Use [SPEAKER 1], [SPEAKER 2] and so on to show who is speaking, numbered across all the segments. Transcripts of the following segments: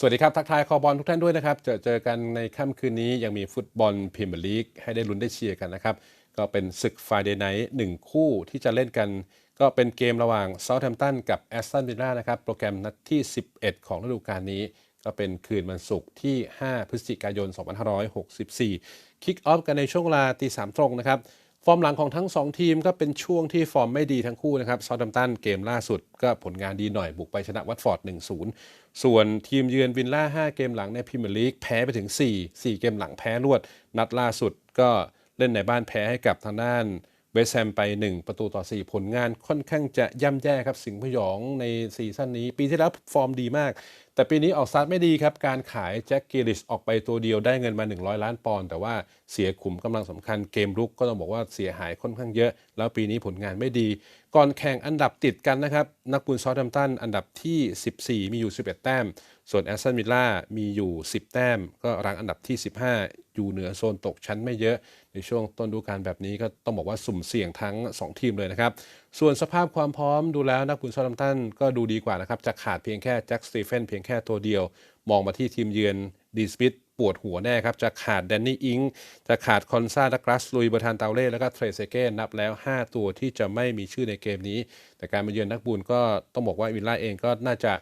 [SPEAKER 1] สวัสดีครับ ทักทายคอบอลทุกท่านด้วยนะครับ เจอเจอกันในค่ำคืนนี้ยังมีฟุตบอลพรีเมียร์ลีกให้ได้ลุ้นได้เชียร์กันนะครับ ก็เป็นศึกฟ r i เดย์ไนท์หนึ่งคู่ที่จะเล่นกัน ก็เป็นเกมระหว่างเซาท์แฮมป์ตันกับแอสตันวิลล่านะครับ โปรแกรมนัดที่ 11 ของฤดูกาลนี้ ก็เป็นคืนวันศุกร์ที่ 5 พฤศจิกายน 2564 คิกออฟกันในช่วงเวลาตีสามตรงนะครับ ฟอร์มหลังของทั้ง 2 ทีมก็เป็นช่วงที่ฟอร์มไม่ดีทั้งคู่นะครับซาดัมตันเกมล่าสุดก็ผลงานดีหน่อยบุกไปชนะวัตฟอร์ด 1-0 ส่วนทีมเยือนวินล่า 5 เกมหลังในพรีเมียร์ลีกแพ้ไปถึง 4 4 เกมหลังแพ้รวด นัดล่าสุดก็เล่นในบ้านแพ้ให้กับทางด้าน เวสแฮมไป 1 ประตูต่อ 4 ผลงานค่อนข้างจะย่ำแย่ครับ สิงห์พยองในซีซั่นนี้ ปีที่แล้วฟอร์มดีมาก แต่ปีนี้ออกสตาร์ทไม่ดีครับ การขายแจ็คกิลิสออกไปตัวเดียวได้เงินมา 100 ล้านปอนด์แต่ว่าเสียขุมกำลังสำคัญเกมรุกก็ต้องบอกว่าเสียหายค่อนข้างเยอะ แล้วปีนี้ผลงานไม่ดี ก่อนแข่งอันดับติดกันนะครับ นักบุญซอทแฮมตันอันดับที่ 14 มีอยู่ 11 แต้ม ส่วนแอสตันวิลล่ามีอยู่ 10 แต้ม ก็รังอันดับที่ 15 อยู่เหนือโซนตกชั้นไม่เยอะ ในช่วงต้นฤดูกาลแบบนี้ก็ต้องบอกว่าสุ่มเสี่ยงทั้ง 2 ทีมเลยนะครับ ส่วนสภาพความพร้อมดูแล้วนักบุญซอทแฮมตันก็ดูดีกว่านะครับจะขาดเพียงแค่แจ็คสตีเฟนเพียงแค่ตัวเดียว มองมาที่ทีมเยือนดีสมิธปวดหัวแน่ครับ จะขาดแดนนี่อิง จะขาดคอนซาดักรัสลุยเบอร์ทานเตาเล่ แล้วก็เทรเซเก้นับแล้ว 5 ตัวที่จะไม่มีชื่อในเกมนี้ แต่การมาเยือนนักบุญก็ต้องบอกว่าวิลล่าเองก็น่าจะ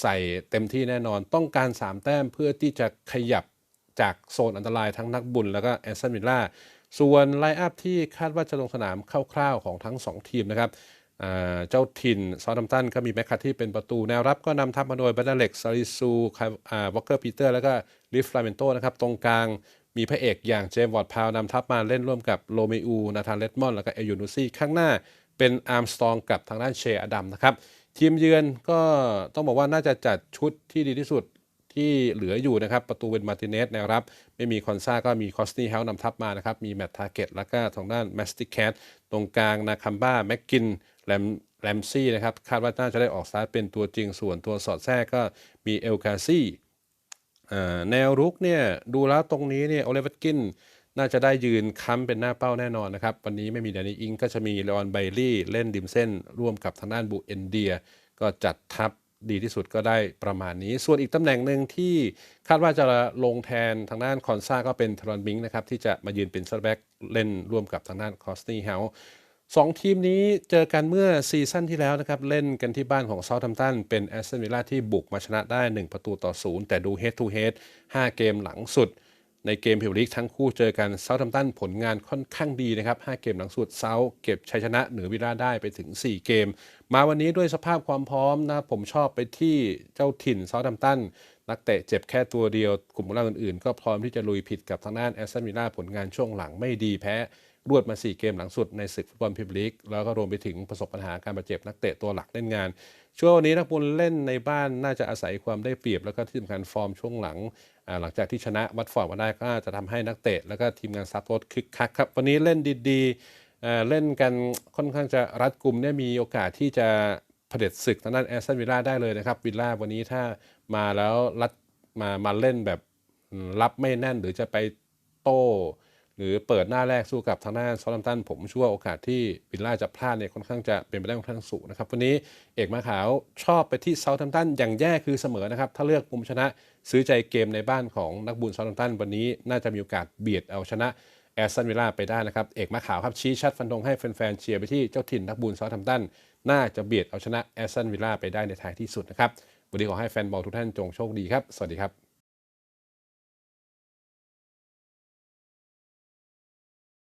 [SPEAKER 1] ใส่เต็มที่แน่นอนต้องการ 3 แต้มเพื่อที่จะขยับ จากโซนอันตรายทั้งนักบุญแล้วก็แอสตันวิลล่าส่วนไลน์อัพที่คาดว่าจะลงสนามคร่าวๆของทั้ง 2 ทีมนะครับเจ้าถิ่นซา u t ัมตันก็มีแมคคาที่เป็นประตู แนวรับก็นำทัพมาโดยบัตเล็กซาริซูวอเกอร์ปีเตอร์แล้วก็ลิฟลาเมนโตนะครับ ตรงกลางมีพระเอกอย่างเจมส์วอร์ดพาวนำทัพมาเล่นร่วมกับโรเมอู นาธานเลดมอน แล้วก็เอยูนูซี่ข้างหน้าเป็นอาร์มสตองกับทางด้านเชอดัมนะครับ ทีมเยือนก็ต้องบอกว่าน่าจะจัดชุดที่ดีที่สุด ที่เหลืออยู่นะครับ ประตูเป็นมาร์ติเนสแนวรับ ไม่มีคอนซาก็มีคอสตี้เฮลนำทัพมานะครับ มีแมตทาเกตแล้วก็ทางด้านแมสติแคทตรงกลางนาคัมบ้าแม็กกินแรมแรมซี่นะครับ คาดว่าน่าจะได้ออกสตาร์ทเป็นตัวจริงส่วนตัวสอดแทรกก็มีเอลคาซี่แนวรุกเนี่ยดูแล้วตรงนี้เนี่ยโอเลวัตกินน่าจะได้ยืนค้ำเป็นหน้าเป้าแน่นอนนะครับ วันนี้ไม่มีแดนนี่อิงก็จะมีเลออนไบลี่เล่นดิมเส้น ร่วมกับทางด้านบูเอนเดีย ก็จัดทัพ ดีที่สุดก็ได้ประมาณนี้ ส่วนอีกตำแหน่งหนึ่งที่คาดว่าจะลงแทนทางด้านคอนซาก็เป็นทรอนบิงนะครับ ที่จะมายืนเป็นซับแบ็กเล่นร่วมกับทางด้านคอสตี้เฮาสองทีมนี้เจอกันเมื่อซีซั่นที่แล้วนะครับ เล่นกันที่บ้านของเซาท์ทัมตันเป็นแอสตันวิลล่าที่บุกมาชนะได้ 1 ประตูต่อ 0 แต่ดูเฮดทูเฮด5เกมหลังสุด ในเกมพิวลีกทั้งคู่เจอกันเซาท์ทัมตันผลงานค่อนข้างดีนะครับ5เกมหลังสุดเซาท์เก็บชัยชนะเหนือวิราได้ไปถึง 4 เกม มาวันนี้ด้วยสภาพความพร้อมนะผมชอบไปที่เจ้าถิ่นเซาท์ทัมตัน นักเตะเจ็บแค่ตัวเดียว กลุ่มกำลังอื่นๆ ก็พร้อมที่จะลุยผิดกับทางด้านแอสตันวิลล่าผลงานช่วงหลังไม่ดีแพ้ รวดมา 4 เกมหลังสุดในศึกฟุตบอลพรีเมียร์ลีก แล้วก็รวมไปถึงประสบปัญหาการบาดเจ็บนักเตะตัวหลักเล่นงานช่วงนี้นักบุญเล่นในบ้านน่าจะอาศัยความได้เปรียบ แล้วก็ที่สำคัญฟอร์มช่วงหลัง หลังจากที่ชนะวัตฟอร์ดมาได้ก็จะทำให้นักเตะ แล้วก็ทีมงานซับโพสคึกคักครับวันนี้เล่นดีๆเล่นกันค่อนข้างจะรัดกลุ่มเนี่ยมีโอกาสที่จะ เผด็จศึกทางด้านแอสตันวิลล่าได้เลยนะครับวิลล่าวันนี้ถ้ามาแล้วรัดมามาเล่นแบบรับไม่แน่นหรือจะไปโต้หรือเปิดหน้าแรกสู้กับทางด้านซอลัมตัน ผมเชื่อว่าโอกาสที่วิลล่าจะพลาดเนี่ยค่อนข้างจะเป็นไปได้ค่อนข้างสูงนะครับวันนี้เอกมาขาวชอบไปที่เซาท์ h ัมตันอย่างแย่คือเสมอนะครับ ถ้าเลือกมุมชนะซื้อใจเกมในบ้านของนักบุญเซาท์ h ัมตัน วันนี้น่าจะมีโอกาสเบียดเอาชนะ แอสตันวิลล่าไปได้นะครับ เอกมาขาวครับชี้ชัดฟันธงให้แฟนๆเชียร์ไปที่เจ้าถิ่นนักบุญซอทัมตัน น่าจะเบียดเอาชนะแอสตันวิลล่าไปได้ในท้ายที่สุดนะครับวันนี้ขอให้แฟนบอลทุกท่านจงโชคดีครับ สวัสดีครับ